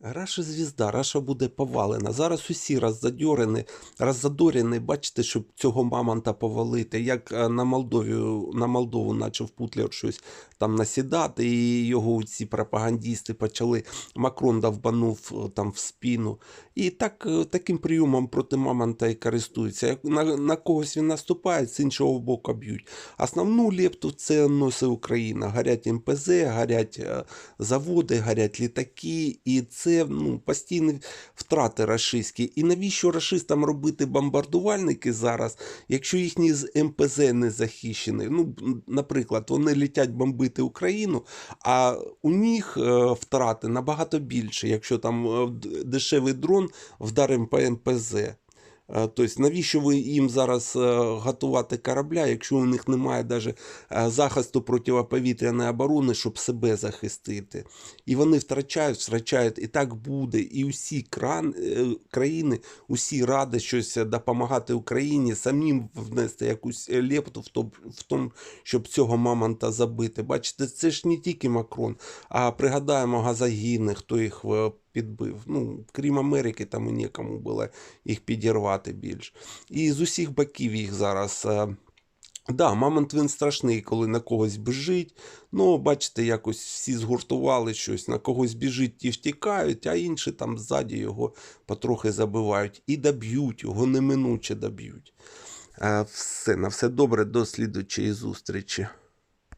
Раша звізда, Раша буде повалена. Зараз усі роззадьорені, роззадорені, бачите, щоб цього мамонта повалити. Як е, на Молдові, на Молдову почав Путлер щось там насідати, і його ці пропагандісти почали. Макрон довбанув е, там в спину. І так, е, таким прийомом проти мамонта і користуються. На, на когось він наступає, з іншого боку б'ють. Основну лепту це носить Україна. Горять МПЗ, горять е, заводи, горять літаки, і це ну, постійні втрати рашистські. І навіщо рашистам робити бомбардувальники зараз, якщо їхні з МПЗ не захищені? Ну, наприклад, вони літять бомбити Україну, а у них е, втрати набагато більше, якщо там е, дешевий дрон вдарив по МПЗ. Е, Тобто, навіщо ви їм зараз е, готувати корабля, якщо у них немає навіть захисту протиповітряної оборони, щоб себе захистити? І вони втрачають, втрачають, і так буде. І усі кран, е, країни, усі ради щось допомагати Україні, самим внести якусь лепту в тому, в тому, щоб цього мамонта забити. Бачите, це ж не тільки Макрон, а пригадаємо газогіни, хто їх е, підбив. Ну, крім Америки, там і нікому було їх підірвати більш. І з усіх боків їх зараз. е, Да, мамонт він страшний, коли на когось біжить. Ну, бачите, якось всі згуртували щось, на когось біжить, ті втікають, а інші там ззаді його потрохи забивають і доб'ють, його неминуче доб'ють. Е, Все, на все добре, до слідучої зустрічі.